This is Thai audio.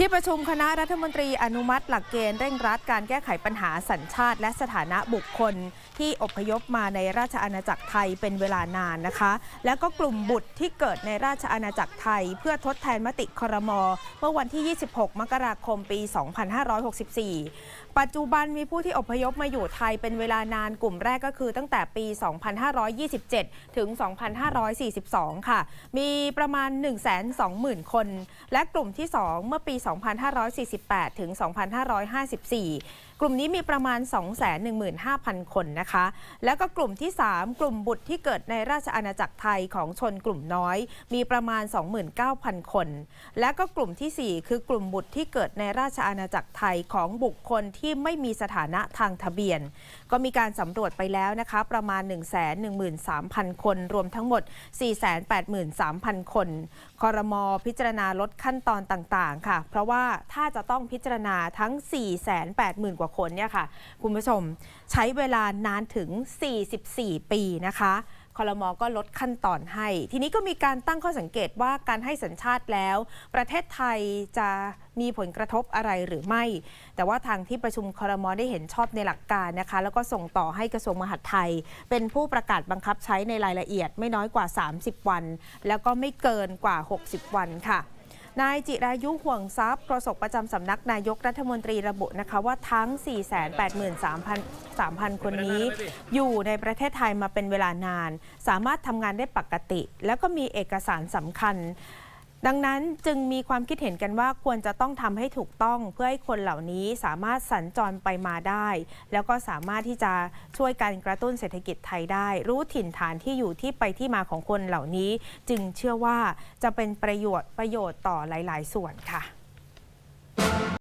ที่ประชุมคณะรัฐมนตรีอนุมัติหลักเกณฑ์เร่งรัดการแก้ไขปัญหาสัญชาติ และสถานะบุคคล ที่อพยพมาในราชอาณาจักรไทยเป็นเวลานานนะคะ แล้วก็กลุ่มบุตรที่เกิดในราชอาณาจักรไทย เพื่อทดแทนมติครม เมื่อวันที่ 26 มกราคมปี 2564 ปัจจุบันมีผู้ที่อพยพมาอยู่ไทยเป็นเวลานานกลุ่มแรกก็คือตั้งแต่ปี 2527 ถึง 2542 ค่ะ มีประมาณ 120,000 คน และกลุ่มที่ 2 เมื่อปี2548 ถึง 2554 กลุ่มนี้มีประมาณ 215,000 คนนะคะ แล้วก็กลุ่มที่ 3 กลุ่มบุตรที่เกิดในราชอาณาจักรไทยของชนกลุ่มน้อย มีประมาณ 29,000 คน และก็กลุ่มทีสี่ 4 คือกลุ่มบุตรที่เกิดในราชอาณาจักรไทยของบุคคลที่ไม่มีสถานะทางทะเบียน ก็มีการสำรวจไปแล้วนะคะประมาณ 113,000 คน รวมทั้งหมด 483,000 คนคอรมอพิจารณาลดขั้นตอนต่าง ๆ ค่ะราะว่าถ้าจะต้องพิจารณาทั้ง 480,000 กว่าคนเนี่ยค่ะ คุณผู้ชมใช้เวลานานถึง 44 ปีนะคะคอรมอก็ลดขั้นตอนให้ ทีนี้ก็มีการตั้งข้อสังเกตว่าการให้สัญชาติแล้ว ประเทศไทยจะมีผลกระทบอะไรหรือไม่ แต่ว่าทางที่ประชุมคอรมอได้เห็นชอบในหลักการนะคะ แล้วก็ส่งต่อให้กระทรวงมหาดไทย เป็นผู้ประกาศบังคับใช้ในรายละเอียดไม่น้อยกว่า 30 วัน แล้วก็ไม่เกินกว่า 60 วันค่ะ นายจิรายุห่วงทรัพย์โฆษกประจำสำนักนายกรัฐมนตรีระบุนะคะว่าทั้ง 483,000 คนนี้ อยู่ในประเทศไทยมาเป็นเวลานาน สามารถทำงานได้ปกติ แล้วก็มีเอกสารสำคัญ ดังนั้นจึงมีความคิดเห็นกันว่าควรจะต้องทำให้ถูกต้องเพื่อให้คนเหล่านี้สามารถสัญจรไปมาได้ แล้วก็สามารถที่จะช่วยการกระตุ้นเศรษฐกิจไทยได้ รู้ถิ่นฐานที่อยู่ที่ไปที่มาของคนเหล่านี้ จึงเชื่อว่าจะเป็นประโยชน์ประโยชน์ต่อหลาย ๆ ส่วนค่ะ